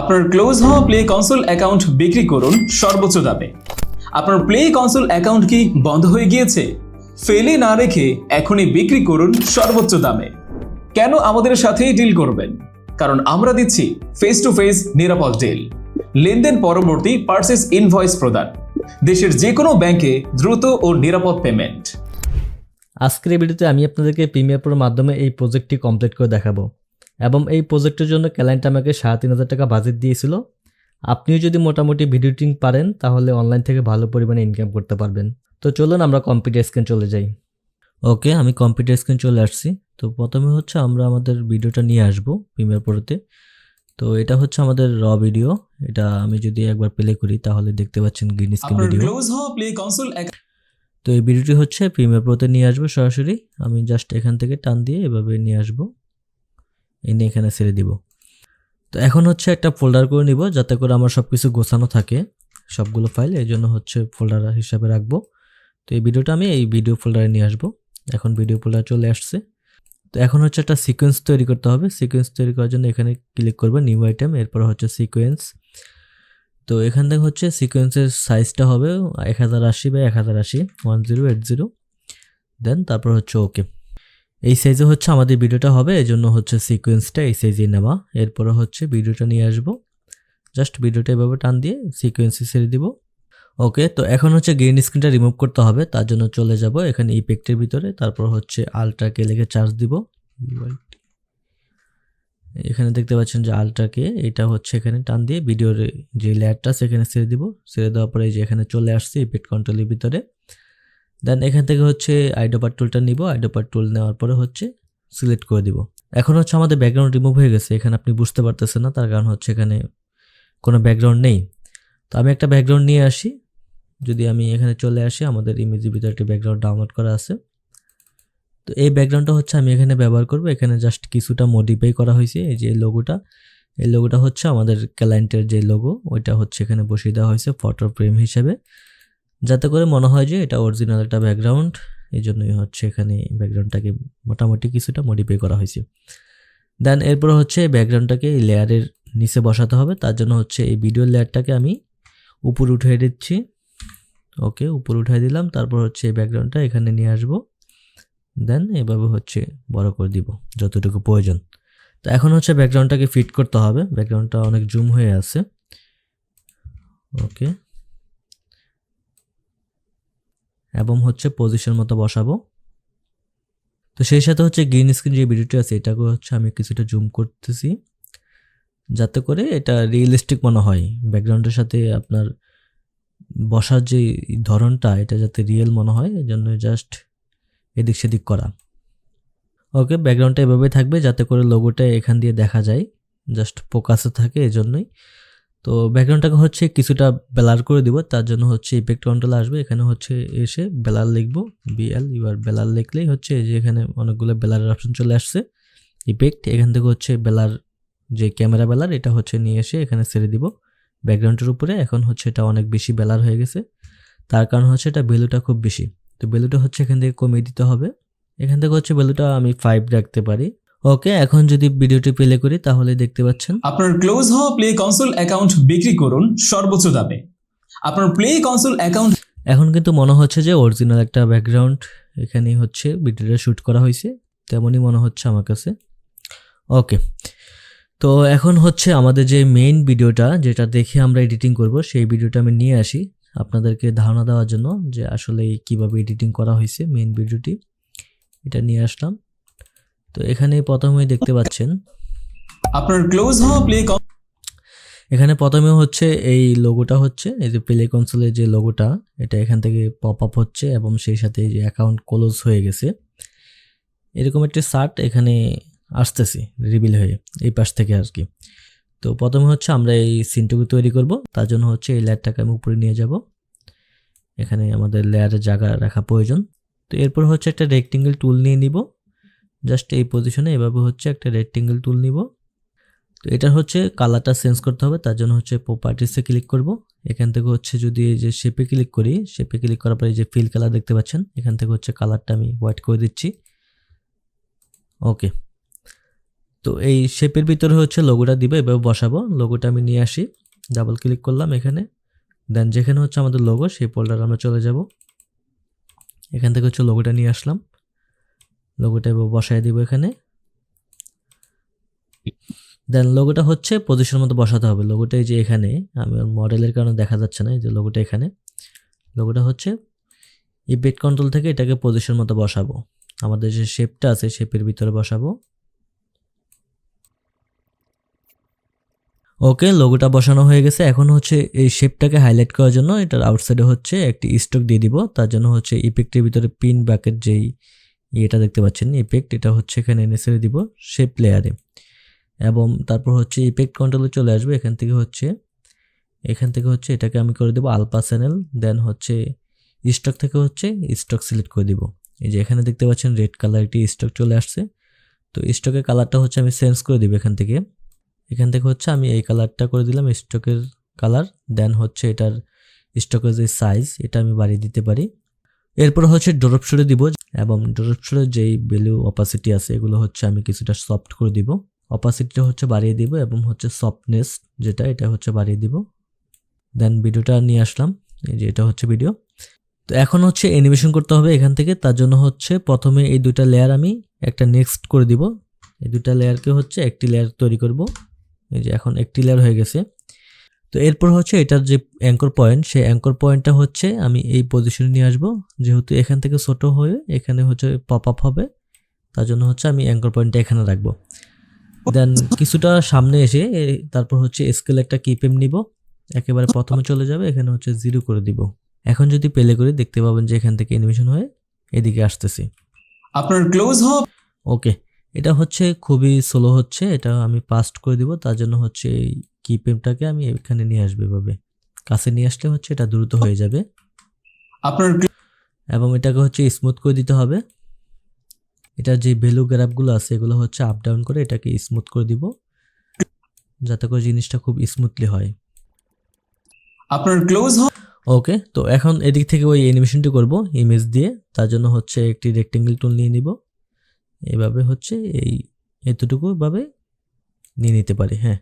আপনার ক্লোজ হওয়া play console account বিক্রি করুন সর্বোচ্চ দামে। আপনার প্লে কনসোল অ্যাকাউন্ট কি বন্ধ হয়ে গিয়েছে? ফেলে না রেখে এখনই বিক্রি করুন সর্বোচ্চ দামে। কেন আমাদের সাথেই ডিল করবেন? কারণ আমরা দিচ্ছি ফেস টু ফেস নিরাপদ ডিল লেনদেন পরবর্তী পার্সেস ইনভয়েস প্রদান। দেশের যে কোনো ব্যাংকে দ্রুত ও নিরাপদ পেমেন্ট আজকের ভিডিওতে আমি আপনাদেরকে প্রিমিয়ার প্রোর মাধ্যমে এই প্রজেক্টটি কমপ্লিট করে দেখাবো। এবং এই প্রজেক্টের জন্য ক্লায়েন্ট আমাকে সাড়ে তিন হাজার টাকা বাজেট দিয়েছিল। আপনিও যদি মোটামুটি ভিডিও এডিটিং পারেন তাহলে অনলাইন থেকে ভালো পরিমাণে ইনকাম করতে পারবেন। তো চলুন আমরা কম্পিউটার স্ক্রিন চলে যাই। ওকে আমি কম্পিউটার স্ক্রিন চলে আসছি। তো প্রথমে হচ্ছে আমরা আমাদের ভিডিওটা নিয়ে আসব প্রিমিয়ার প্রোতে তো এটা হচ্ছে আমাদের র ভিডিও এটা আমি যদি একবার প্লে করি তাহলে দেখতে পাচ্ছেন গ্রিন স্ক্রিন ভিডিও তো এই ভিডিওটি হচ্ছে প্রিমিয়ার প্রোতে নিয়ে আসব সরাসরি। আমি জাস্ট এখান থেকে টান দিয়ে এভাবে নিয়ে আসব। এনে এখানে ছেড়ে দিব। তো এখন হচ্ছে একটা ফোল্ডার করে নিব, যাতে করে আমার সব কিছু গোছানো থাকে। সবগুলো ফাইল এই জন্য হচ্ছে ফোল্ডার হিসাবে রাখব। তো এই ভিডিওটা আমি এই ভিডিও ফোল্ডারে নিয়ে আসব। এখন ভিডিও ফোল্ডার চলে আসছে। তো এখন হচ্ছে একটা সিকোয়েন্স তৈরি করতে হবে। সিকোয়েন্স তৈরি করার জন্য এখানে ক্লিক করবে নিউ আইটেম এরপর হচ্ছে সিকোয়েন্স তো এখান থেকে হচ্ছে সিকোয়েন্সের সাইজটা হবে এক হাজার আশি বাই এক হাজার আশি one zero eight zero then তারপর হচ্ছে ওকে এই সাইজে হচ্ছে আমাদের ভিডিওটা হবে এই জন্য হচ্ছে সিকোয়েন্সটা এই সাইজে নেওয়া। এরপরে হচ্ছে ভিডিওটা নিয়ে আসব। জাস্ট ভিডিওটা এভাবে টান দিয়ে সিকোয়েন্সে ছেড়ে দিব। ওকে তো এখন হচ্ছে গ্রিন স্ক্রিনটা রিমুভ করতে হবে, তার জন্য চলে যাব এখানে ইফেক্টের ভিতরে, তারপর হচ্ছে আলট্রাকে লিখে চার্জ দিব। এখানে দেখতে পাচ্ছেন যে আলট্রাকে এটা হচ্ছে এখানে টান দিয়ে ভিডিওর যে লেয়ারটা সেখানে ছেড়ে দিব। ছেড়ে দেওয়ার পরে যে এখানে চলে আসছে ইফেক্ট কন্ট্রোলের ভিতরে। দেন এখান থেকে হচ্ছে আইডোপার টুলটা নিব। আইডোপার টুল নেওয়ার পরে হচ্ছে সিলেক্ট করে দিব। এখন হচ্ছে আমাদের ব্যাকগ্রাউন্ড রিমুভ হয়ে গেছে। এখানে আপনি বুঝতে পারতেছেন না, তার কারণ হচ্ছে এখানে কোনো ব্যাকগ্রাউন্ড নেই। তো আমি একটা ব্যাকগ্রাউন্ড নিয়ে আসি। যদি আমি এখানে চলে আসি, আমাদের ইমেজের ভিতরে একটি ব্যাকগ্রাউন্ড ডাউনলোড করা আছে। তো এই ব্যাকগ্রাউন্ডটা হচ্ছে আমি এখানে ব্যবহার করব। এখানে জাস্ট কিছুটা মডিফাই করা হয়েছে এই যে লোগোটা এই লোগোটা হচ্ছে আমাদের ক্লায়েন্টের যে লোগো ওইটা হচ্ছে এখানে বসিয়ে দেওয়া হয়েছে ফটো ফ্রেম হিসেবে। যাতে করে মনে হয় যে এটা অরিজিনাল একটা ব্যাকগ্রাউন্ড এই জন্যই হচ্ছে এখানে ব্যাকগ্রাউন্ডটাকে মোটামুটি কিছুটা মডিফাই করা হয়েছে। দেন এরপর হচ্ছে এই ব্যাকগ্রাউন্ডটাকে এই লেয়ারের নিচে বসাতে হবে, তার জন্য হচ্ছে এই ভিডিও লেয়ারটাকে আমি উপর উঠিয়ে দিচ্ছি। ওকে উপর উঠিয়ে দিলাম, তারপর হচ্ছে এই ব্যাকগ্রাউন্ডটা এখানে নিয়ে আসব। দেন এভাবে হচ্ছে বড় করে দিব, যতটুকু প্রয়োজন। তো এখন হচ্ছে ব্যাকগ্রাউন্ডটাকে ফিট করতে হবে ব্যাকগ্রাউন্ডটা অনেক জুম হয়ে আছে। ওকে এবং হচ্ছে পজিশন মতো বসাবো। তো সেই সাথে হচ্ছে গ্রিন স্ক্রিন যে ভিডিওটি আছে, এটাকে হচ্ছে আমি কিছুটা জুম করতেছি, যাতে করে এটা রিয়েলিস্টিক মনে হয়। ব্যাকগ্রাউন্ডের সাথে আপনার বসার যে ধরনটা, এটা যাতে রিয়েল মনে হয় এই জন্য জাস্ট এদিক সেদিক করা। ওকে ব্যাকগ্রাউন্ডটা এভাবে থাকবে, যাতে করে লোগোটা এখান দিয়ে দেখা যায় জাস্ট ফোকাসে থাকে, এজন্যই। তো ব্যাকগ্রাউন্ডটাকে হচ্ছে কিছুটা বেলার করে দিব, তার জন্য হচ্ছে ইফেক্ট কন্ট্রোল আসবে, এখানে হচ্ছে এসে বেলার লিখব বিএল ইউআর বেলার লিখলেই হচ্ছে যে এখানে অনেকগুলো বেলারের অপশন চলে আসছে ইফেক্ট এখান থেকে হচ্ছে বেলার যে ক্যামেরা বেলার এটা হচ্ছে নিয়ে এসে এখানে ছেড়ে দিব ব্যাকগ্রাউন্ডের উপরে, এখন হচ্ছে এটা অনেক বেশি বেলার হয়ে গেছে, তার কারণ হচ্ছে এটা ভ্যালুটা খুব বেশি, তো ভ্যালুটা হচ্ছে এখান থেকে কমিয়ে দিতে হবে, এখান থেকে হচ্ছে ভ্যালুটা আমি ফাইভ রাখতে পারি ওকে এখন যদি ভিডিওটি প্লে করি তাহলে দেখতে পাচ্ছেন। আপনার ক্লোজ হওয়া প্লে কনসোল অ্যাকাউন্ট বিক্রি করুন সর্বোচ্চ দামে। আপনার প্লে কনসোল অ্যাকাউন্ট এখন কিন্তু মনে হচ্ছে যে অরিজিনাল একটা ব্যাকগ্রাউন্ড এখানে হচ্ছে ভিডিওটা শ্যুট করা হয়েছে তেমনই মনে হচ্ছে আমার কাছে। ওকে তো এখন হচ্ছে আমাদের যে মেইন ভিডিওটা যেটা দেখে আমরা এডিটিং করব সেই ভিডিওটা আমি নিয়ে আসি আপনাদেরকে ধারণা দেওয়ার জন্য যে আসলে কীভাবে এডিটিং করা হয়েছে মেইন ভিডিওটি এটা নিয়ে আসলাম। তো এখানে প্রথমেই দেখতে পাচ্ছেন। আপনার ক্লোজ হওয়া প্লে এখানে প্রথমে হচ্ছে এই লোগোটা হচ্ছে এই যে প্লে কনসোলের যে লোগোটা এটা এখান থেকে পপ আপ হচ্ছে এবং সেই সাথে এই যে অ্যাকাউন্ট ক্লোজ হয়ে গেছে। এরকম একটি শার্ট এখানে আসতেছে রিভিল হয়ে এই পাশ থেকে আর কি। তো প্রথমে হচ্ছে আমরা এই সিনটুকু তৈরি করব তার জন্য হচ্ছে এই লেয়ারটাকে আমি উপরে নিয়ে যাব। এখানে আমাদের লেয়ারের জায়গা রাখা প্রয়োজন। তো এরপর হচ্ছে একটা রেক্টেঙ্গেল টুল নিয়ে নিব। জাস্ট এই পজিশনে এভাবে হচ্ছে একটা রেক্টেঙ্গেল টুল নিব। তো এটা হচ্ছে কালারটা চেঞ্জ করতে হবে, তার জন্য হচ্ছে প্রপার্টিসে ক্লিক করব। এখান থেকে হচ্ছে যদি এই যে শেপে ক্লিক করি শেপে ক্লিক করার পরে যে ফিল কালার দেখতে পাচ্ছেন, এখান থেকে হচ্ছে কালারটা আমি হোয়াইট করে দিচ্ছি। ওকে তো এই শেপের ভিতরে হচ্ছে লোগোটা দিবে, এভাবে বসাবো। লোগোটা আমি নিয়ে আসি ডাবল ক্লিক করলাম এখানে। দেন যেখানে হচ্ছে আমাদের লোগো সেই ফোল্ডার আমরা চলে যাব। এখান থেকে হচ্ছে লোগোটা নিয়ে আসলাম। লোগোটা এবার বসায় দিব এখানে। দেন লোগোটা হচ্ছে পজিশন মতো বসাতে হবে। লোগোটা এই যে এখানে, আমি মডেলের কারণে দেখা যাচ্ছে না, এই যে লোগোটা এখানে। লোগোটা হচ্ছে এই বেড কন্ট্রোল থেকে এটাকে পজিশন মতো বসাবো। আমাদের যে শেপটা আছে শেপের ভিতরে বসাবো। ওকে লোগোটা বসানো হয়ে গেছে। এখন হচ্ছে এই শেপটাকে হাইলাইট করার জন্য এটার আউটসাইডে হচ্ছে একটি স্টক দিয়ে দিব। তার জন্য হচ্ছে ইফেক্টের ভিতরে পিন ব্যাকের যেই ইয়েটা দেখতে পাচ্ছেন ইফেক্ট এটা হচ্ছে এখানে এনে ছেড়ে দিব শেপ লেয়ারে এবং তারপর হচ্ছে ইফেক্ট কন্ট্রোলে চলে আসবে, এখান থেকে হচ্ছে, এখান থেকে হচ্ছে এটাকে আমি করে দেবো আলপা চ্যানেল দেন হচ্ছে স্টক থেকে হচ্ছে স্টক সিলেক্ট করে দিব। এই যে এখানে দেখতে পাচ্ছেন রেড কালার একটি স্টক চলে আসছে। তো স্টকের কালারটা হচ্ছে আমি চেঞ্জ করে দিব এখান থেকে। এখান থেকে হচ্ছে আমি এই কালারটা করে দিলাম স্টকের কালার দেন হচ্ছে এটার স্টকের যে সাইজ এটা আমি বাড়িয়ে দিতে পারি। এরপর হচ্ছে ড্রপ দিব এবং ড্রপ যেই ভ্যালু অপাসিটি আছে, এগুলো হচ্ছে আমি কিছুটা সফট করে দিব। অপাসিটিটা হচ্ছে বাড়িয়ে দিব এবং হচ্ছে সফটনেস যেটা, এটা হচ্ছে বাড়িয়ে দিব। দেন ভিডিওটা নিয়ে আসলাম, এই যে এটা হচ্ছে ভিডিও তো এখন হচ্ছে অ্যানিমেশন করতে হবে এখান থেকে, তার জন্য হচ্ছে প্রথমে এই দুইটা লেয়ার আমি একটা নেক্সট করে দিব। এই দুইটা লেয়ারকে হচ্ছে একটি লেয়ার তৈরি করব। এই যে এখন একটি লেয়ার হয়ে গেছে। তো এরপর হচ্ছে এটার যে অ্যাঙ্কর পয়েন্ট সেই অ্যাঙ্কর পয়েন্টটা হচ্ছে আমি এই পজিশনে নিয়ে আসব। যেহেতু এখান থেকে ছোট হয়ে এখানে হচ্ছে পপ আপ হবে তার জন্য হচ্ছে আমি অ্যাঙ্কর পয়েন্টটা এখানে রাখব। দেন কিছুটা সামনে এসে তারপর হচ্ছে স্কেল একটা কিপেম নিব। একেবারে প্রথমে চলে যাবে এখানে হচ্ছে জিরো করে দিব। এখন যদি পেলে করি দেখতে পাবেন যে এখান থেকে অ্যানিমেশন হয়ে এদিকে আসতেছি। আপনার ক্লোজ হওয়া ওকে এটা হচ্ছে খুবই স্লো হচ্ছে এটা আমি পাস্ট করে দিব তার জন্য হচ্ছে এই কিপেমটাকে আমি এখানে নিয়ে আসব এভাবে। কাছে নিয়ে আসলে হচ্ছে এটা দ্রুত হয়ে যাবে। আপনার এবং এটাকে হচ্ছে স্মুথ করে দিতে হবে। এটার যে ভ্যালু গ্রাফগুলো আছে এগুলো হচ্ছে আপ ডাউন করে এটাকে স্মুথ করে দিব। যাতে করে জিনিসটা খুব স্মুথলি হয়। আপনার ক্লোজ ওকে তো এখন এদিক থেকে ওই অ্যানিমেশনটি করব ইমেজ দিয়ে। তার জন্য হচ্ছে একটি রেক্টেঙ্গেল টুল নিয়ে নিব। এইভাবে হচ্ছে এই এতটুকু ভাবে নিয়ে নিতে পারি হ্যাঁ।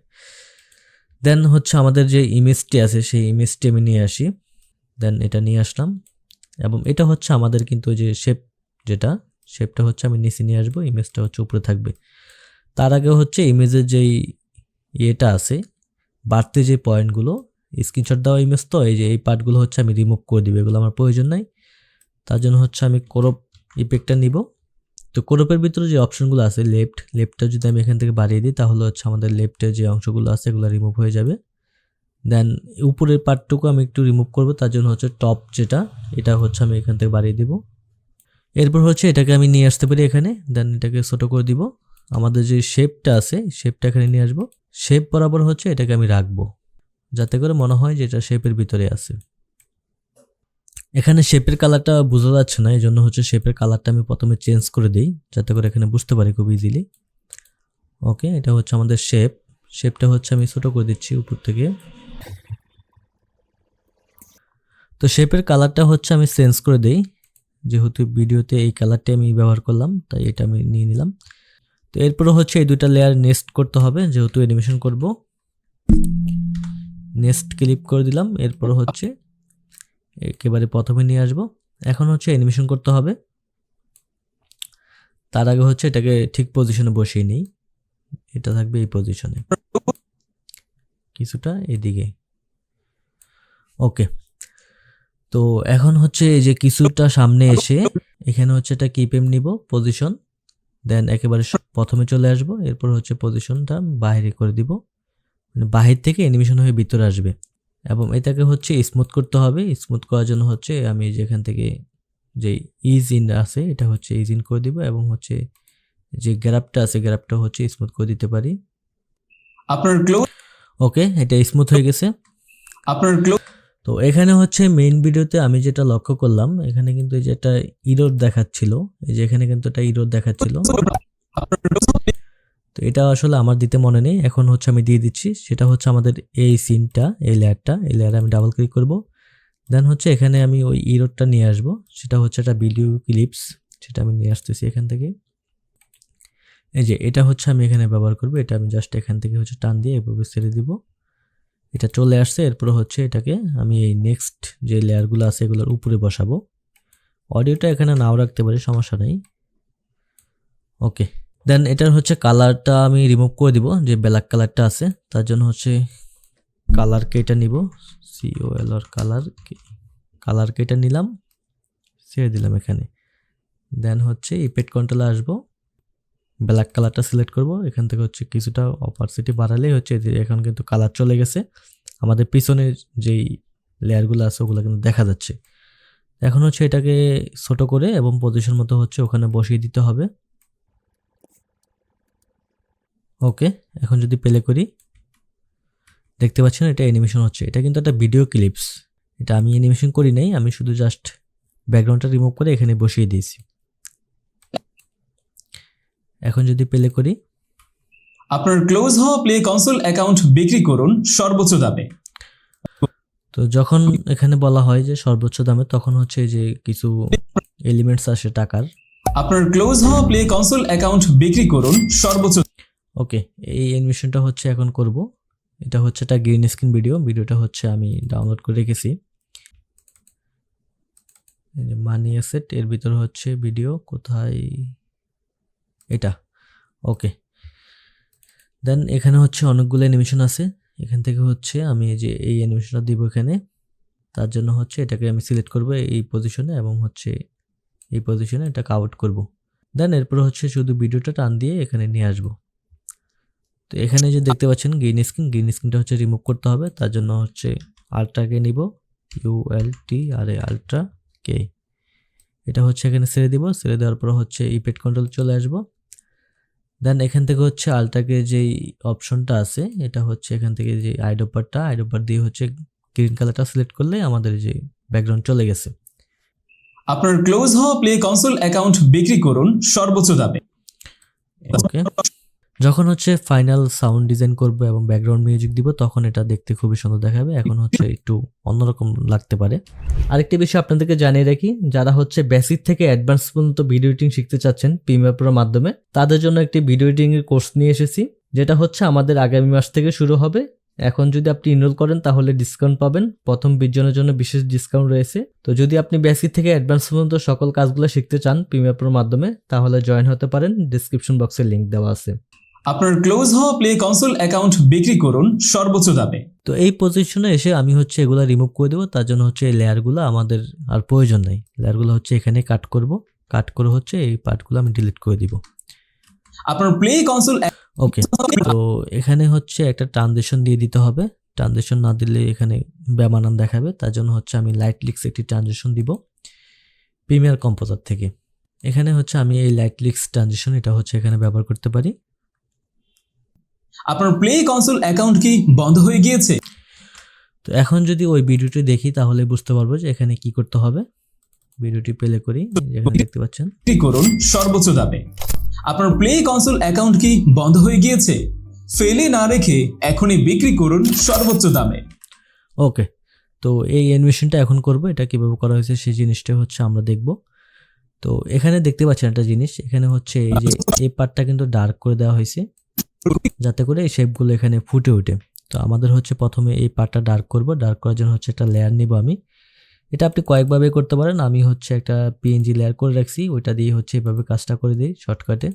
দেন হচ্ছে আমাদের যে ইমেজটি আছে, সেই ইমেজটি আমি নিয়ে আসি। দেন এটা নিয়ে আসলাম। এবং এটা হচ্ছে আমাদের কিন্তু যে শেপ যেটা শেপটা হচ্ছে আমি নিচে নিয়ে আসব ইমেজটা হচ্ছে উপরে থাকবে। তার আগে হচ্ছে ইমেজের যেই ইয়েটা আছে, বাড়তে যে পয়েন্টগুলো স্ক্রিনশট দেওয়া ইমেজ তো, এই যে এই পার্টগুলো হচ্ছে আমি রিমুভ করে দিব, এগুলো আমার প্রয়োজন নাই। তার জন্য হচ্ছে আমি কোরপ ইফেক্টটা নিব। তো কোরপের ভিতরে যে অপশনগুলো আছে, লেফট, লেফটটা যদি আমি এখান থেকে বাড়িয়ে দিই, তাহলে হচ্ছে আমাদের লেফটের যে অংশগুলো আছে, এগুলো রিমুভ হয়ে যাবে। দেন উপরের পার্টটুকু আমি একটু রিমুভ করব, তার জন্য হচ্ছে টপ যেটা, এটা হচ্ছে আমি এখান থেকে বাড়িয়ে দিব। এরপর হচ্ছে এটাকে আমি নিয়ে আসতে পারি এখানে দেন এটাকে ছোটো করে দিব। আমাদের যে শেপটা আছে শেপটা এখানে নিয়ে আসব। শেপ বরাবর হচ্ছে এটাকে আমি রাখব, যাতে করে মনে হয় যে এটা শেপের ভিতরে আছে। এখানে শেপের কালারটা বোঝা যাচ্ছে না এই জন্য হচ্ছে শেপের কালারটা আমি প্রথমে চেঞ্জ করে দিই, যাতে করে এখানে বুঝতে পারি খুব ইজিলি ওকে এটা হচ্ছে আমাদের শেপ শেপটা হচ্ছে আমি ছোটো করে দিচ্ছি উপর থেকে। তো শেপের কালারটা হচ্ছে আমি চেঞ্জ করে দিই, যেহেতু ভিডিওতে এই কালারটি আমি ব্যবহার করলাম, তাই এটা আমি নিয়ে নিলাম। তো এরপরে হচ্ছে এই দুইটা লেয়ার নেক্সট করতে হবে, যেহেতু অ্যানিমেশন করব। নেক্সট ক্লিক করে দিলাম, এরপর হচ্ছে একেবারে প্রথমে নিয়ে আসব। এখন হচ্ছে অ্যানিমেশন করতে হবে। তার আগে হচ্ছে এটাকে ঠিক পজিশনে বসিয়ে নিই। এটা থাকবে এই পজিশনে কিছুটা এদিকে। ওকে। তো এখন হচ্ছে এই যে কিছুটা সামনে এসে এখানে হচ্ছে এটা কিপেম নিব পজিশন দেন একেবারে প্রথমে চলে আসব। এরপর হচ্ছে পজিশনটা বাইরে করে দিব। মানে বাহির থেকে অ্যানিমেশন হয়ে ভিতরে আসবে। এবং এটাকে হচ্ছে স্মুথ করতে হবে। স্মুথ করার জন্য হচ্ছে আমি যেখান থেকে যে ইজ ইন আছে এটা হচ্ছে ইজ ইন করে দিব এবং হচ্ছে যে গ্যাপটা আছে গ্যাপটা হচ্ছে স্মুথ করে দিতে পারি। আপনার ক্লোজ ওকে এটা স্মুথ হয়ে গেছে। আপনার ক্লোজ তো এখানে হচ্ছে মেইন ভিডিওতে আমি যেটা লক্ষ্য করলাম এখানে কিন্তু এই যে একটা ইরোড দেখাচ্ছিল এই যে এখানে কিন্তু একটা ইরোড দেখাচ্ছিল। এটা আসলে আমার দিতে মনে নেই। এখন হচ্ছে আমি দিয়ে দিচ্ছি। সেটা হচ্ছে আমাদের এই সিনটা, এই লেয়ারটা। এই লেয়ারে আমি ডাবল ক্লিক করব। দেন হচ্ছে এখানে আমি ওই ইরোডটা নিয়ে আসব। সেটা হচ্ছে একটা ভিডিও ক্লিপস সেটা আমি নিয়ে আসতেছি এখান থেকে। এই যে, এটা হচ্ছে আমি এখানে ব্যবহার করব। এটা আমি জাস্ট এখান থেকে হচ্ছে টান দিয়ে এভাবে ছেড়ে দিব। এটা চলে আসছে। এরপর হচ্ছে এটাকে আমি এই নেক্সট যে লেয়ারগুলো আছে এগুলোর উপরে বসাবো। অডিওটা এখানে নাও রাখতে পারি, সমস্যা নেই। ওকে দেন এটার হচ্ছে কালারটা আমি রিমুভ করে দিব, যে ব্ল্যাক কালারটা আছে। তার জন্য হচ্ছে কালার কেটা নিব। সিও এল আর কালার কালার কেটা নিলাম। ছেড়ে দিলাম এখানে। দেন হচ্ছে ইপেড কন্ট্রোলে আসব। ব্ল্যাক কালারটা সিলেক্ট করব। এখান থেকে হচ্ছে কিছুটা অপারসিটি বাড়ালেই হচ্ছে এখন কিন্তু কালার চলে গেছে। আমাদের পিছনের যেই লেয়ারগুলো আছে, ওগুলো কিন্তু দেখা যাচ্ছে। এখন হচ্ছে এটাকে ছোট করে এবং পজিশন মতো হচ্ছে ওখানে বসিয়ে দিতে হবে। ওকে এখন যদি প্লে করি দেখতে পাচ্ছেন এটা অ্যানিমেশন হচ্ছে। এটা কিন্তু একটা ভিডিও ক্লিপস এটা আমি অ্যানিমেশন করি নাই আমি শুধু জাস্ট ব্যাকগ্রাউন্ডটা রিমুভ করে এখানে বসিয়ে দিয়েছি। এখন যদি প্লে করি। আপনার ক্লোজ হওয়া প্লে কনসোল অ্যাকাউন্ট বিক্রি করুন সর্বোচ্চ দামে। তো যখন এখানে বলা হয় যে সর্বোচ্চ দামে তখন হচ্ছে যে কিছু এলিমেন্টস আসে টাকার। আপনার ক্লোজ হওয়া প্লে কনসোল অ্যাকাউন্ট বিক্রি করুন সর্বোচ্চ ওকে, এই অ্যানিমেশনটা হচ্ছে এখন করব। এটা হচ্ছে একটা গ্রিন স্ক্রিন ভিডিও ভিডিওটা হচ্ছে আমি ডাউনলোড করে রেখেছি। মানি অ্যাসেট এর ভিতরে হচ্ছে ভিডিও কোথায়? এটা, ওকে। দেন এখানে হচ্ছে অনেকগুলো অ্যানিমেশন আছে। এখান থেকে হচ্ছে আমি এই যে এই অ্যানিমেশনটা দিব এখানে। তার জন্য হচ্ছে এটাকে আমি সিলেক্ট করব এই পজিশনে এবং হচ্ছে এই পজিশনে এটাকে আউট করব। দেন এরপর হচ্ছে শুধু ভিডিওটা টান দিয়ে এখানে নিয়ে আসব। তো এখানে যে দেখতে পাচ্ছেন গ্রিন স্ক্রিন গ্রিন স্ক্রিনটা হচ্ছে রিমুভ করতে হবে। তার জন্য হচ্ছে আলট্রাকে নিব। ইউ এল টি আর এ আলট্রা কে এটা হচ্ছে এখানে ছেড়ে দিব। ছেড়ে দেওয়ার পর হচ্ছে ইপেড কন্ট্রোল চলে আসব। দেন এখান থেকে হচ্ছে আলট্রাকে যেই অপশনটা আছে এটা হচ্ছে এখান থেকে যে আইডোপারটা আইডোপার দিয়ে হচ্ছে গ্রিন কালারটা সিলেক্ট করলে আমাদের যে ব্যাকগ্রাউন্ড চলে গেছে। আপনার ক্লোজ হওয়া প্লে কনসোল অ্যাকাউন্ট বিক্রি করুন সর্বোচ্চ দামে। ওকে যখন হচ্ছে ফাইনাল সাউন্ড ডিজাইন করব এবং ব্যাকগ্রাউন্ড মিউজিক দিব, তখন এটা দেখতে খুবই সুন্দর দেখাবে। এখন হচ্ছে একটু অন্যরকম লাগতে পারে। আরেকটি বিষয় আপনাদেরকে জানিয়ে রাখি, যারা হচ্ছে বেসিক থেকে অ্যাডভান্স পর্যন্ত ভিডিও এডিটিং শিখতে চাচ্ছেন প্রিমিয়ার মাধ্যমে, তাদের জন্য একটি ভিডিও এডিটিং এর কোর্স নিয়ে এসেছি, যেটা হচ্ছে আমাদের আগামী মাস থেকে শুরু হবে। এখন যদি আপনি ইনরোল করেন, তাহলে ডিসকাউন্ট পাবেন। প্রথম বিশ জন্য বিশেষ ডিসকাউন্ট রয়েছে। তো যদি আপনি বেসিক থেকে অ্যাডভান্স পর্যন্ত সকল কাজগুলো শিখতে চান প্রিমিয়ার মাধ্যমে, তাহলে জয়েন হতে পারেন। ডিসক্রিপশন বক্সে লিংক দেওয়া আছে। আপনার ক্লোজ হওয়া প্লে কনসোল অ্যাকাউন্ট বিক্রি করুন সর্বোচ্চ দামে। তো এই পজিশনে এসে আমি হচ্ছে এগুলা রিমুভ করে দেবো তার জন্য হচ্ছে এই লেয়ারগুলো আমাদের আর প্রয়োজন নেই। লেয়ারগুলো হচ্ছে এখানে কাট করব কাট করে হচ্ছে এই পার্টগুলো আমি ডিলিট করে দিব। আপনার প্লে কনসোল ওকে তো এখানে হচ্ছে একটা ট্রানজেকশন দিয়ে দিতে হবে। ট্রানজেকশন না দিলে এখানে ব্যামানান দেখাবে তার জন্য হচ্ছে আমি লাইট লিক্স একটি ট্রানজেকশন দিব প্রিমিয়ার কম্পোজার থেকে। এখানে হচ্ছে আমি এই লাইট লিক্স ট্রানজেকশন এটা হচ্ছে এখানে ব্যবহার করতে পারি। আপনার প্লে কনসোল অ্যাকাউন্ট কি বন্ধ হয়ে গিয়েছে? তো এখন যদি ওই ভিডিওটি দেখি তাহলে বুঝতে পারব যে এখানে কি করতে হবে। ভিডিওটি প্লে করি এখানে দেখতে পাচ্ছেন। বিক্রি করুন সর্বোচ্চ দামে। আপনার প্লে কনসোল অ্যাকাউন্ট কি বন্ধ হয়ে গিয়েছে? ফেলে না রেখে এখনই বিক্রি করুন সর্বোচ্চ দামে। ওকে তো এই অ্যানিমেশনটা এখন করব। এটা কীভাবে করা হয়েছে সেই জিনিসটা হচ্ছে আমরা দেখব। তো এখানে দেখতে পাচ্ছেন একটা জিনিস। এখানে হচ্ছে এই যে এই পার্টটা কিন্তু ডার্ক করে দেওয়া হয়েছে। যাতে করে এই শেপগুলো এখানে ফুটে ওঠে। তো আমাদের হচ্ছে প্রথমে এই পার্টটা ডার্ক করব। ডার্ক করার জন্য হচ্ছে একটা লেয়ার নিব আমি। এটা আপনি কয়েকভাবে করতে পারেন। আমি হচ্ছে একটা পিএনজি লেয়ার করে রাখছি। ওইটা দিয়ে হচ্ছে এভাবে কাজটা করে দিই শর্টকাটে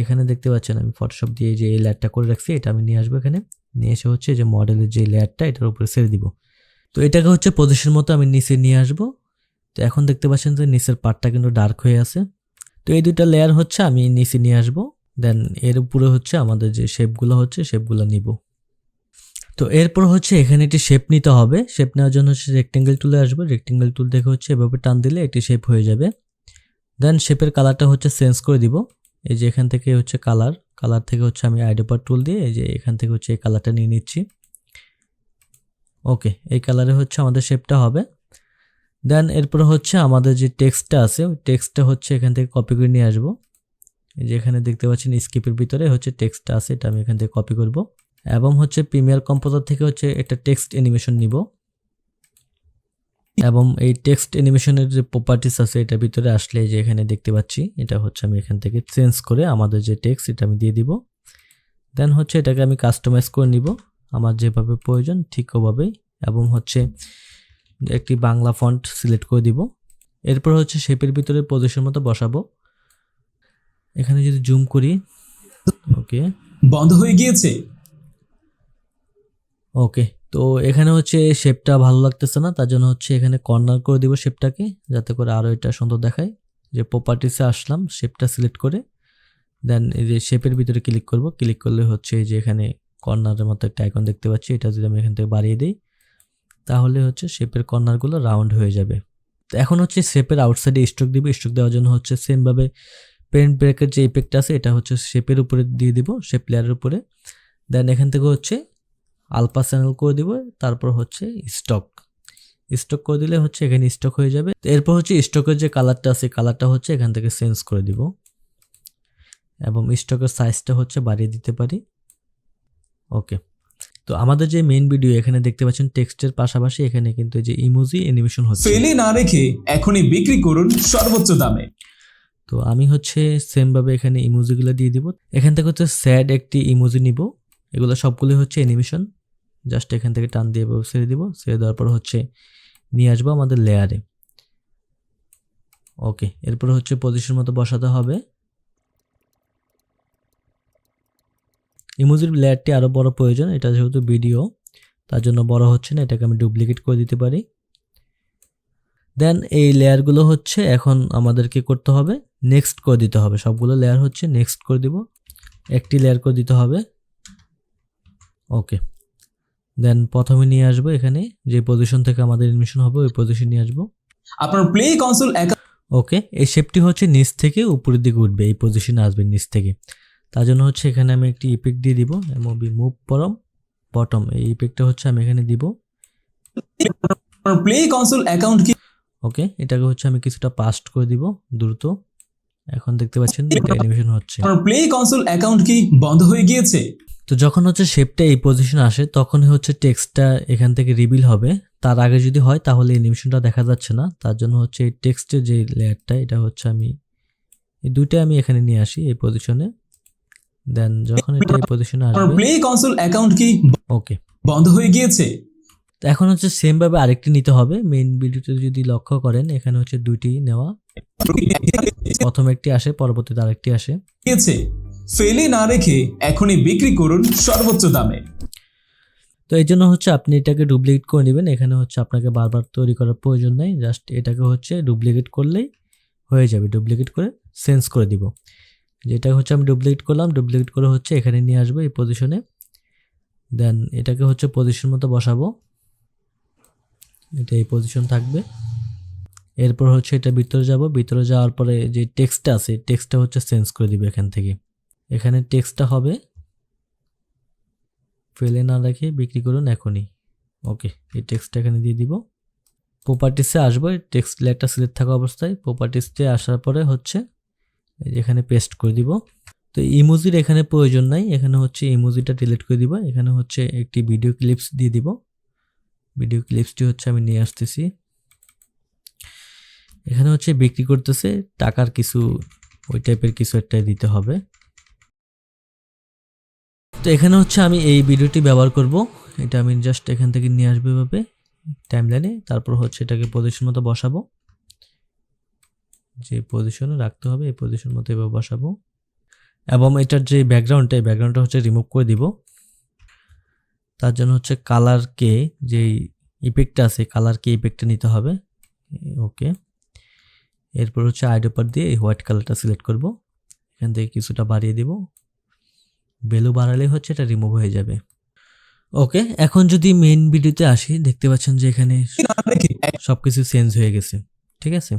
এখানে দেখতে পাচ্ছেন আমি ফটোশপ দিয়ে যে এই লেয়ারটা করে রাখছি, এটা আমি নিয়ে আসব এখানে। নিয়ে এসে হচ্ছে যে মডেলের যে লেয়ারটা এটার উপরে ছেড়ে দিব। তো এটাকে হচ্ছে পজিশন মতো আমি নিচে নিয়ে আসব। তো এখন দেখতে পাচ্ছেন যে নিচের পার্টটা কিন্তু ডার্ক হয়ে আছে। তো এই দুইটা লেয়ার হচ্ছে আমি নিচে নিয়ে আসব। দেন এর উপরে হচ্ছে আমাদের যে শেপগুলো হচ্ছে শেপগুলো নিব। তো এরপর হচ্ছে এখানে একটি শেপ নিতে হবে। শেপ নেওয়ার জন্য হচ্ছে রেক্টেঙ্গেল টুলে আসবে। রেক্টেঙ্গেল টুল দেখে হচ্ছে এভাবে টান দিলে একটি শেপ হয়ে যাবে। দেন শেপের কালারটা হচ্ছে চেঞ্জ করে দিব। এই যে এখান থেকে হচ্ছে কালার কালার থেকে হচ্ছে আমি আইডোপার টুল দিয়ে এই যে এখান থেকে হচ্ছে এই কালারটা নিয়ে নিচ্ছি। ওকে এই কালারে হচ্ছে আমাদের শেপটা হবে। দেন এরপর হচ্ছে আমাদের যে টেক্সটটা আছে, ওই টেক্সটটা হচ্ছে এখান থেকে কপি করে নিয়ে আসব। এই যে এখানে দেখতে পাচ্ছেন স্কিপের ভিতরে হচ্ছে টেক্সটটা আছে, এটা আমি এখান থেকে কপি করব। এবং হচ্ছে প্রিমিয়ার কম্পোজার থেকে হচ্ছে একটা টেক্সট অ্যানিমেশন নিব। এবং এই টেক্সট অ্যানিমেশনের যে প্রপার্টিস আছে, এটার ভিতরে আসলে যে এখানে দেখতে পাচ্ছি, এটা হচ্ছে আমি এখান থেকে চেঞ্জ করে আমাদের যে টেক্সট এটা আমি দিয়ে দিব। দেন হচ্ছে এটাকে আমি কাস্টমাইজ করে নিব, আমার যেভাবে প্রয়োজন ঠিক ওভাবেই। এবং হচ্ছে একটি বাংলা ফন্ট সিলেক্ট করে দিব। এরপর হচ্ছে শেপের ভিতরে পজিশন মতো বসাবো। এখানে যদি জুম করি ওকে। বন্ধ হয়ে গিয়েছে? ওকে তো এখানে হচ্ছে শেপটা ভালো লাগতেছে না তার জন্য হচ্ছে এখানে কর্নার করে দিব শেপটাকে যাতে করে আরও এটা সুন্দর দেখায়। যে প্রপার্টিসে আসলাম শেপটা সিলেক্ট করে দেন এই যে শেপের ভিতরে ক্লিক করব ক্লিক করলে হচ্ছে এই যে এখানে কর্নারের মতো একটা আইকন দেখতে পাচ্ছি এটা যদি আমি এখান থেকে বাড়িয়ে দিই তাহলে হচ্ছে শেপের কর্নারগুলো রাউন্ড হয়ে যাবে। তো এখন হচ্ছে শেপের আউটসাইডে স্ট্রোক দিব স্ট্রোক দেওয়ার জন্য হচ্ছে সেমভাবে পেন্ট ব্রেকের যে ইফেক্ট আছে, এটা হচ্ছে শেপের উপরে দিয়ে দিব শেপ লেয়ারের উপরে। দেন এখান থেকে হচ্ছে আলপা চ্যানেল করে দিব, তারপর হচ্ছে স্টক স্টক করে দিলে হচ্ছে এখানে স্টক হয়ে যাবে। এরপর হচ্ছে স্টকের যে কালারটা আছে কালারটা হচ্ছে এখান থেকে চেঞ্জ করে দিব। এবং স্টকের সাইজটা হচ্ছে বাড়িয়ে দিতে পারি। ওকে তো আমাদের যে মেইন ভিডিও এখানে দেখতে পাচ্ছেন টেক্সটের পাশাপাশি এখানে কিন্তু যে ইমোজি অ্যানিমেশন হচ্ছে। ফেলে না রেখে এখনই বিক্রি করুন সর্বোচ্চ দামে। তো আমি হচ্ছে সেমভাবে এখানে ইমোজিগুলো দিয়ে দিব। এখান থেকে হচ্ছে স্যাড একটি ইমোজি নিব। এগুলো সবগুলো হচ্ছে অ্যানিমেশন জাস্ট এখান থেকে টান দিয়ে ছেড়ে দিব। ছেড়ে দেওয়ার পর হচ্ছে নিয়ে আসব আমাদের লেয়ারে ওকে এরপর হচ্ছে পজিশন মতো বসাতে হবে। ইমোজির লেয়ারটি আরও বড় প্রয়োজন। এটা যেহেতু ভিডিও তার জন্য বড় হচ্ছে না। এটাকে আমি ডুপ্লিকেট করে দিতে পারি। দেন এই লেয়ারগুলো হচ্ছে এখন আমাদেরকে করতে হবে। নেক্সট করে দিতে হবে। সবগুলো লেয়ার হচ্ছে নেক্সট করে দিব। একটি লেয়ার করে দিতে হবে। ওকে দেন প্রথমে নিয়ে আসব এখানে যে পজিশন থেকে আমাদের এডমিশন হবে ওই পজিশন নিয়ে আসব। আপনার প্লে কনসোল ওকে এই শেপটি হচ্ছে নিচ থেকে উপরের দিকে উঠবে এই পজিশনে আসবে নিচ থেকে। তার জন্য হচ্ছে এখানে আমি একটি ইফেক্ট দিয়ে দিব এমবি মুভ পরম বটম এই ইফেক্টটা হচ্ছে আমি এখানে দিব। প্লে কনসোল অ্যাকাউন্ট কি ওকে এটাকে হচ্ছে আমি কিছুটা পাস্ট করে দিব দ্রুত। এখন দেখতে পাচ্ছেন এটা অ্যানিমেশন হচ্ছে। আপনার প্লে কনসোল অ্যাকাউন্ট কি বন্ধ হয়ে গিয়েছে? তো যখন হচ্ছে শেপটা এই পজিশন আসে তখন হচ্ছে টেক্সটটা এখান থেকে রিভিল হবে। তার আগে যদি হয় তাহলে অ্যানিমেশনটা দেখা যাচ্ছে না। তার জন্য হচ্ছে এই টেক্সটের যে লেয়ারটা এটা হচ্ছে আমি এই দুইটা আমি এখানে নিয়ে আসি এই পজিশনে দেন যখন এটা এই পজিশনে আসবে প্লে কনসোল অ্যাকাউন্ট কি ওকে বন্ধ হয়ে গিয়েছে? তো এখন হচ্ছে সেমভাবে আরেকটি নিতে হবে। মেইন ভিডিওতে যদি লক্ষ্য করেন এখানে হচ্ছে দুইটি নেওয়া। প্রথম একটি আসে পরবর্তীতে আরেকটি আসে। গিয়েছে ফেলে না রেখে এখনই বিক্রি করুন সর্বোচ্চ দামে। তো এই জন্য হচ্ছে আপনি এটাকে ডুপ্লিকেট করে নেবেন। এখানে হচ্ছে আপনাকে বারবার তৈরি করার প্রয়োজন নেই। জাস্ট এটাকে হচ্ছে ডুপ্লিকেট করলেই হয়ে যাবে। ডুপ্লিকেট করে সেন্স করে দিব। যেটা হচ্ছে আমি ডুপ্লিকেট করলাম ডুপ্লিকেট করে হচ্ছে এখানে নিয়ে আসব এই পজিশনে দেন এটাকে হচ্ছে পজিশন মতো বসাবো। এটা এই পজিশন থাকবে। এরপর হচ্ছে এটা ভিতরে যাব। ভিতরে যাওয়ার পরে যে টেক্সটটা আছে, টেক্সটটা হচ্ছে চেঞ্জ করে দিব এখান থেকে। এখানে টেক্সটটা হবে, ফেলে না রেখে বিক্রি করুন এখনই। ওকে, এই টেক্সটটা এখানে দিয়ে দিব। প্রপার্টিসে আসব টেক্সট লেয়ারটা সিলেক্ট থাকা অবস্থায় প্রপার্টিসে আসার পরে হচ্ছে এখানে পেস্ট করে দিব। তো ইমোজির এখানে প্রয়োজন নাই, এখানে হচ্ছে ইমোজিটা ডিলিট করে দিব। এখানে হচ্ছে একটি ভিডিও ক্লিপস দিয়ে দিব। ভিডিও ক্লিপসটি হচ্ছে আমি নিয়ে আসতেছি। এখানে হচ্ছে বিক্রি করতেছে টাকার কিছু, ওই টাইপের কিছু একটা দিতে হবে। তো এখানে হচ্ছে আমি এই ভিডিওটি ব্যবহার করব। এটা আমি জাস্ট এখান থেকে নিয়ে আসব এভাবে টাইম লাইনে তারপর হচ্ছে এটাকে পজিশন মতো বসাবো। যে পজিশনে রাখতে হবে, এই পজিশন মতো এভাবে বসাবো। এবং এটার যে ব্যাকগ্রাউন্ডটা এই ব্যাকগ্রাউন্ডটা হচ্ছে রিমুভ করে দিব। তার জন্য হচ্ছে কালারকে যে ইফেক্টটা আছে কালারকে ইফেক্টটা নিতে হবে। ওকে। এরপর হচ্ছে আইডোপার দিয়ে এই হোয়াইট কালারটা সিলেক্ট করব। এখান থেকে কিছুটা বাড়িয়ে দিব। ভ্যালু বাড়ালে হচ্ছে এটা রিমুভ হয়ে যাবে। ওকে, এখন যদি মেইন ভিডিওতে আসি, দেখতে পাচ্ছেন যে এখানে সব কিছু চেঞ্জ হয়ে গেছে। ঠিক আছে?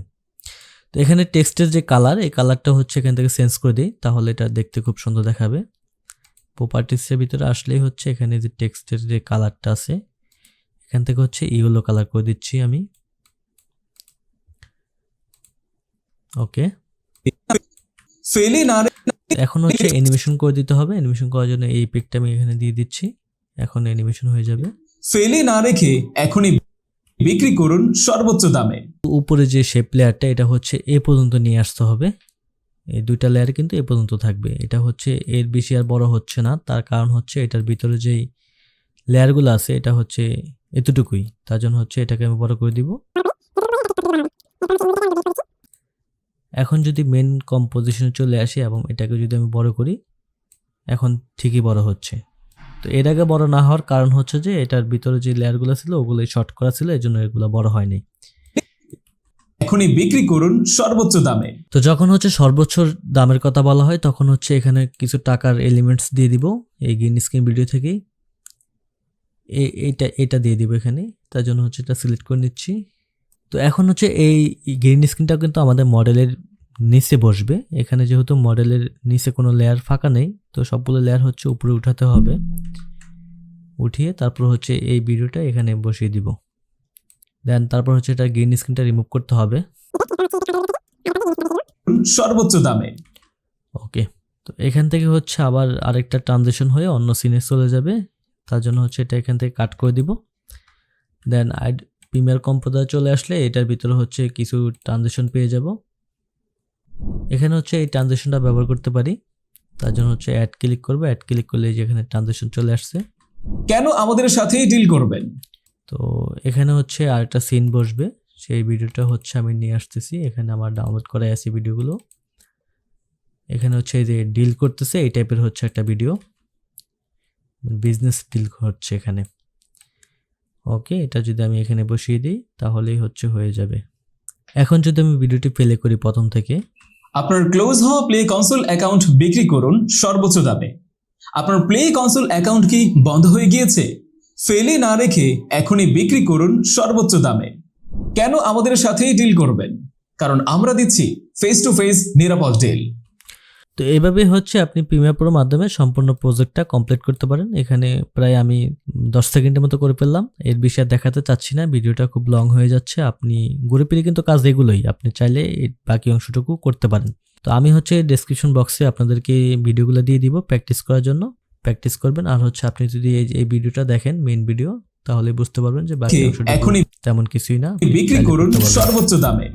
তো এখানে টেক্সটের যে কালার, এই কালারটা হচ্ছে এখান থেকে চেঞ্জ করে দিই, তাহলে এটা দেখতে খুব সুন্দর দেখাবে। প্রপার্টিসের ভিতরে আসলেই হচ্ছে এখানে যে টেক্সটের যে কালারটা আছে, এখান থেকে হচ্ছে ইয়েলো কালার করে দিচ্ছি আমি। ওকে ফেলে না এখন হচ্ছে অ্যানিমেশন করে দিতে হবে। অ্যানিমেশন করার জন্য এই পিকটা আমি এখানে দিয়ে দিচ্ছি। এখন অ্যানিমেশন হয়ে যাবে। ফেলে না রেখে এখনই বিক্রি করুন সর্বোচ্চ দামে। উপরে যে শেপ লেয়ারটা এটা হচ্ছে এ পর্যন্ত নিয়ে আসতে হবে। এই দুইটা লেয়ার কিন্তু এ পর্যন্ত থাকবে। এটা হচ্ছে এর বেশি আর বড় হচ্ছে না। তার কারণ হচ্ছে এটার ভিতরে যেই লেয়ারগুলো আছে এটা হচ্ছে এতটুকুই। তার জন্য হচ্ছে এটাকে আমি বড় করে দিব। এখন যদি মেন কম্পোজিশনে চলে আসি এবং এটাকে যদি আমি বড় করি এখন ঠিকই বড় হচ্ছে। তো এর আগে বড় না হওয়ার কারণ হচ্ছে যে এটার ভিতরে যে লেয়ারগুলো ছিল ওগুলো শর্ট করা ছিল এই জন্য এগুলো বড় হয়নি। এখনই বিক্রি করুন সর্বোচ্চ দামে। তো যখন হচ্ছে সর্বোচ্চ দামের কথা বলা হয় তখন হচ্ছে এখানে কিছু টাকার এলিমেন্টস দিয়ে দিব এই গ্রিন স্ক্রিন ভিডিও থেকেই। এইটা এটা দিয়ে দিব এখানে তার জন্য হচ্ছে এটা সিলেক্ট করে নিচ্ছি। তো এখন হচ্ছে এই গ্রিন স্ক্রিনটা কিন্তু আমাদের মডেলের নিচে বসবে। এখানে যেহেতু মডেলের নিচে কোনো লেয়ার ফাঁকা নেই তো সবগুলো লেয়ার হচ্ছে উপরে উঠাতে হবে। উঠিয়ে তারপর হচ্ছে এই ভিডিওটা এখানে বসিয়ে দিব। দেন তারপর হচ্ছে এটা গ্রিন স্ক্রিনটা রিমুভ করতে হবে। সর্বোচ্চ দামে। ওকে তো এখান থেকে হচ্ছে আবার আরেকটা ট্রানজেকশন হয়ে অন্য সিনে চলে যাবে। তার জন্য হচ্ছে এটা এখান থেকে কাট করে দিব। দেন আইড প্রিমিয়ার কম্পোজার চলে আসলে এটার ভিতরে হচ্ছে কিছু ট্রানজেকশন পেয়ে যাব। এখানে হচ্ছে এই ট্রানজেকশনটা ব্যবহার করতে পারি। তার জন্য হচ্ছে অ্যাড ক্লিক করব। অ্যাড ক্লিক করলে এই যে এখানে ট্রানজেকশন চলে আসছে। কেন আমাদের সাথেই ডিল করবেন? তো এখানে হচ্ছে আরেকটা সিন বসবে। সেই ভিডিওটা হচ্ছে আমি নিয়ে আসতেছি। এখানে আমার ডাউনলোড করা আছে ভিডিওগুলো। এখানে হচ্ছে এই যে ডিল করতেছে এই টাইপের হচ্ছে একটা ভিডিও বিজনেস ডিল হচ্ছে এখানে। ওকে এটা যদি আমি এখানে বসিয়ে দিই, তাহলেই হচ্ছে হয়ে যাবে। এখন যদি আমি ভিডিওটি প্লে করি প্রথম থেকে। আপনার ক্লোজ হওয়া প্লে কনসোল অ্যাকাউন্ট বিক্রি করুন সর্বোচ্চ দামে। আপনার প্লে কনসোল অ্যাকাউন্ট কি বন্ধ হয়ে গিয়েছে? ফেলে না রেখে এখনই বিক্রি করুন সর্বোচ্চ দামে। কেন আমাদের সাথেই ডিল করবেন? কারণ আমরা দিচ্ছি ফেস টু ফেস নিরাপদ ডিল তো এইভাবে হচ্ছে আপনি প্রিমিয়ার প্রোর মাধ্যমে সম্পূর্ণ প্রজেক্টটা কমপ্লিট করতে পারেন। এখানে প্রায় আমি দশ সেকেন্ডের মতো করে ফেললাম। এর বিষয়ে দেখাতে চাচ্ছি না ভিডিওটা খুব লং হয়ে যাচ্ছে। আপনি ঘুরে ফিরে কিন্তু কাজ এগুলোই আপনি চাইলে বাকি অংশটুকু করতে পারেন। তো আমি হচ্ছে ডেসক্রিপশন বক্সে আপনাদেরকে ভিডিওগুলো দিয়ে দিব প্র্যাকটিস করার জন্য। প্র্যাকটিস করবেন আর হচ্ছে আপনি যদি এই এই ভিডিওটা দেখেন মেইন ভিডিও তাহলে বুঝতে পারবেন যে বাকি এখনই তেমন কিছুই না বিক্রি করুন সর্বোচ্চ দামে।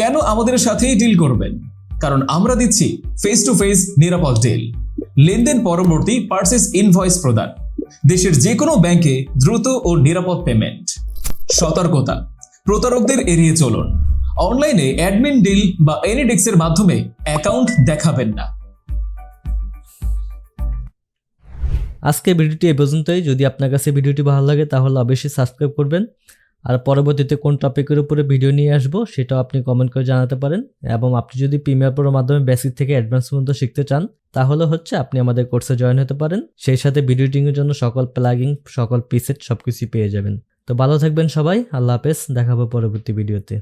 কেন আমাদের সাথেই ডিল করবেন? কারণ আমরা দিচ্ছি ফেস টু ফেস নিরাপদ ডিল লেনদেন পরবর্তী পার্সেস ইনভয়েস প্রদান। দেশের যে কোনো ব্যাংকে দ্রুত ও নিরাপদ পেমেন্ট সতর্কতা। প্রতারকদের এড়িয়ে চলুন। অনলাইনে অ্যাডমিন ডিল বা এনিডেক্সের মাধ্যমে অ্যাকাউন্ট দেখাবেন না। আজকে ভিডিওটি এ পর্যন্তই। যদি আপনার কাছে ভিডিওটি ভালো লাগে, তাহলে অবশ্যই সাবস্ক্রাইব করবেন। আর পরবর্তীতে কোন টপিকের উপরে ভিডিও নিয়ে আসব, সেটাও আপনি কমেন্ট করে জানাতে পারেন। এবং আপনি যদি প্রিমিয়ার প্রোর মাধ্যমে বেসিক থেকে অ্যাডভান্স পর্যন্ত শিখতে চান, তাহলে হচ্ছে আপনি আমাদের কোর্সে জয়েন হতে পারেন। সেই সাথে ভিডিও এডিটিংয়ের জন্য সকল প্লাগিং সকল পিসেট সব কিছুই পেয়ে যাবেন। তো ভালো থাকবেন সবাই, আল্লাহ হাফেজ দেখাবো পরবর্তী ভিডিওতে